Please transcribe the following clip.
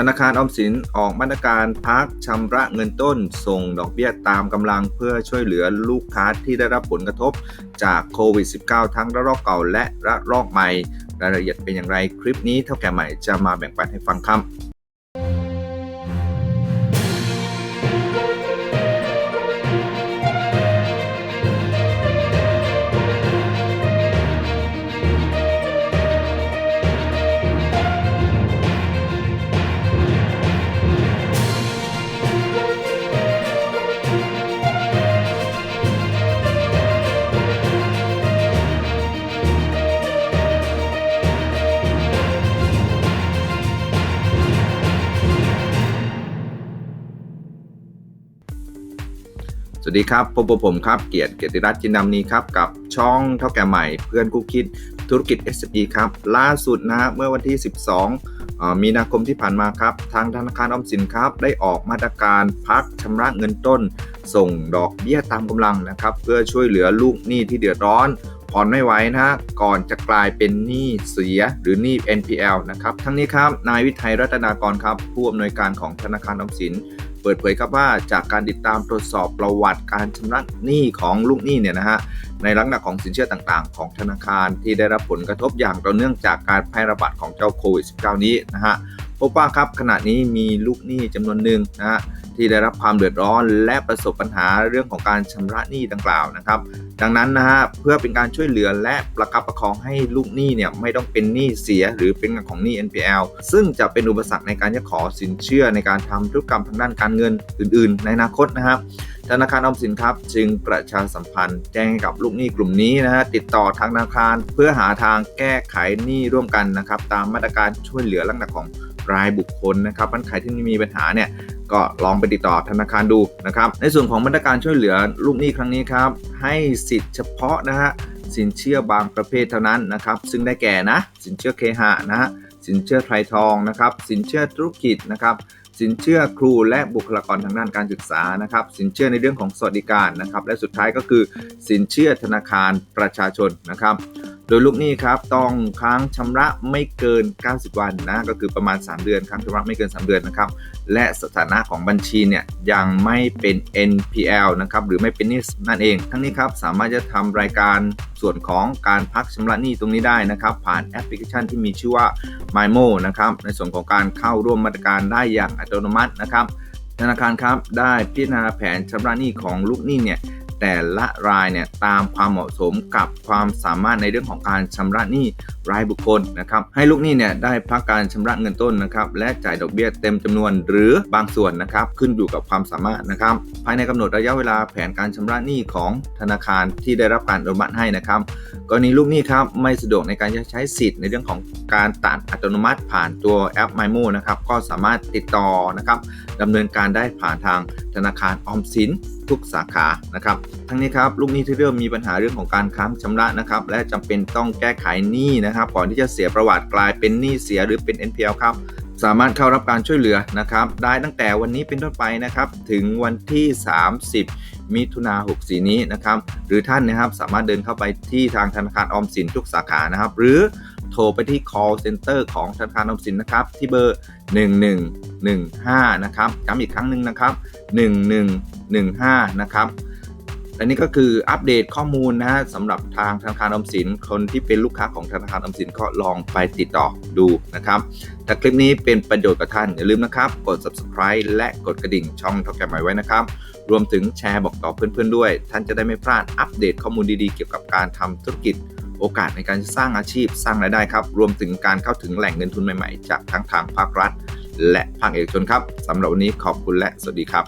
ธนาคารออมสินออกมาตรการพักชำระเงินต้น ส่งดอกเบี้ยตามกำลังเพื่อช่วยเหลือลูกค้าที่ได้รับผลกระทบจากโควิด -19 ทั้งระลอกเก่าและระลอกใหม่ รายละเอียดเป็นอย่างไรคลิปนี้เท่าแก่ใหม่จะมาแบ่งปันให้ฟังครับ วัสดีครับพบกับผมครับเกียรติเกียรติรัตน์จินดำนีครับกับช่องเท่าแก่ใหม่เพื่อนกู้คิดธุรกิจ SME ครับล่าสุดนะฮะเมื่อวันที่ 12เอ่อมีนาคมที่ผ่านมาครับ ทางธนาคารออมสินครับได้ออกมาตรการพักชำระเงินต้น ส่งดอกเบี้ยตามกำลังนะครับ เพื่อช่วยเหลือลูกหนี้ที่เดือดร้อน ผ่อนไม่ไหวนะฮะก่อนจะกลายเป็นหนี้เสียหรือหนี้ NPL นะครับทั้งนี้ครับนายวิทัยรัตนากรครับผู้อำนวยการของธนาคารออมสิน เปิดเผยครับว่าจากการติดตามตรวจสอบประวัติการชำระหนี้ของลูกหนี้เนี่ยนะฮะในลักษณะของสินเชื่อต่างๆ ของธนาคารที่ได้รับผลกระทบอย่างต่อเนื่องจากการแพร่ระบาดของเจ้าโควิด -19 นี้นะฮะ พบว่าครับขณะนี้มีลูกหนี้จำนวนหนึ่งนะฮะที่ได้รับความเดือดร้อน และประสบปัญหาเรื่องของการชำระหนี้ดังกล่าวนะครับ ดังนั้นนะฮะเพื่อเป็นการช่วยเหลือและประคับประคองให้ลูกหนี้เนี่ยไม่ต้องเป็นหนี้เสียหรือเป็นของหนี้ NPL ซึ่งจะเป็นอุปสรรคในการจะขอสินเชื่อในการทำธุรกรรมทางด้านการเงินอื่น ๆ ในอนาคตนะครับธนาคารออมสินครับจึงประชาสัมพันธ์แจ้งกับลูกหนี้กลุ่มนี้นะฮะติดต่อทางธนาคาร เพื่อหาทางแก้ไขหนี้ร่วมกันนะครับตามมาตรการช่วยเหลือลักษณะของ รายบุคคลนะครับมันใครที่มีปัญหาเนี่ยก็ลองไปติดต่อธนาคารดูนะครับในส่วนของมาตรการช่วยเหลือลูกหนี้ครั้งนี้ครับให้สิทธิ์เฉพาะนะฮะสินเชื่อบางประเภทเท่านั้นนะครับซึ่งได้แก่นะสินเชื่อเคหะนะฮะสินเชื่อไทรทองนะครับสินเชื่อธุรกิจนะครับสินเชื่อครูและบุคลากรทางด้านการศึกษานะครับ สินเชื่อในเรื่องของสวัสดิการนะครับ และสุดท้ายก็คือสินเชื่อธนาคารประชาชนนะครับ โดยลูกหนี้ครับต้องค้างชำระไม่เกิน 90 วันนะก็คือประมาณ 3 เดือนค้างชำระไม่เกิน 3 เดือนนะครับและสถานะของบัญชีเนี่ยยังไม่เป็น NPL นะครับหรือไม่เป็นหนี้นั่นเอง ทั้งนี้ครับสามารถจะทำรายการส่วนของการพักชำระหนี้ตรงนี้ได้นะครับ ผ่านแอปพลิเคชันที่มีชื่อว่า MyMo นะครับในส่วนของการเข้าร่วมมาตรการได้อย่างอัตโนมัตินะครับธนาคารครับได้พิจารณาแผนชำระหนี้ของลูกหนี้เนี่ย แต่ละรายเนี่ยตามความเหมาะสมกับความสามารถในเรื่องของการชำระหนี้รายบุคคลนะครับให้ลูกหนี้เนี่ยได้พักการชำระเงินต้นนะครับและจ่ายดอกเบี้ยเต็มจำนวนหรือบางส่วนนะครับขึ้นอยู่กับความสามารถนะครับภายในกำหนดระยะเวลาแผนการชำระหนี้ของธนาคารที่ได้รับการอนุมัติให้นะครับกรณีลูกหนี้ครับไม่สะดวกในการใช้สิทธิ์ในเรื่องของการตัดอัตโนมัติผ่านตัวแอป MyMo นะครับก็สามารถติดต่อนะครับดำเนินการได้ผ่านทางธนาคารออมสิน ทุกสาขานะครับทั้งนี้ครับลูกหนี้ที่เริ่มมีปัญหาเรื่องของการค้างชำระนะครับและจำเป็นต้องแก้ไขหนี้นะครับก่อนที่จะเสียประวัติกลายเป็นหนี้เสียหรือเป็น NPL ครับสามารถเข้ารับการช่วยเหลือนะครับ ได้ตั้งแต่วันนี้เป็นต้นไปนะครับ ถึงวันที่ 30 มิถุนา64นี้นะครับ หรือท่านนะครับสามารถเดินเข้าไปที่ทางธนาคารออมสินทุกสาขานะครับ หรือโทรไปที่ call center ของธนาคารออมสินนะครับ ที่เบอร์ 1115 นะครับย้ำอีกครั้งหนึ่งนะครับ 15นะครับและนี่ก็คืออัปเดตข้อมูลนะฮะสำหรับทางธนาคารออมสิน คนที่เป็นลูกค้าของธนาคารออมสินก็ลองไปติดต่อดูนะครับ ถ้าคลิปนี้เป็นประโยชน์กับท่านอย่าลืมนะครับ กด subscribe และกดกระดิ่งช่องเท่าแกมไว้นะครับ รวมถึงแชร์บอกต่อเพื่อนๆด้วย ท่านจะได้ไม่พลาดอัปเดตข้อมูลดีๆ เกี่ยวกับการทำธุรกิจโอกาสในการสร้างอาชีพสร้างรายได้ครับ รวมถึงการเข้าถึงแหล่งเงินทุนใหม่ๆ จากทั้งทางภาครัฐ และภาคเอกชนครับสำหรับวันนี้ขอบคุณและสวัสดีครับ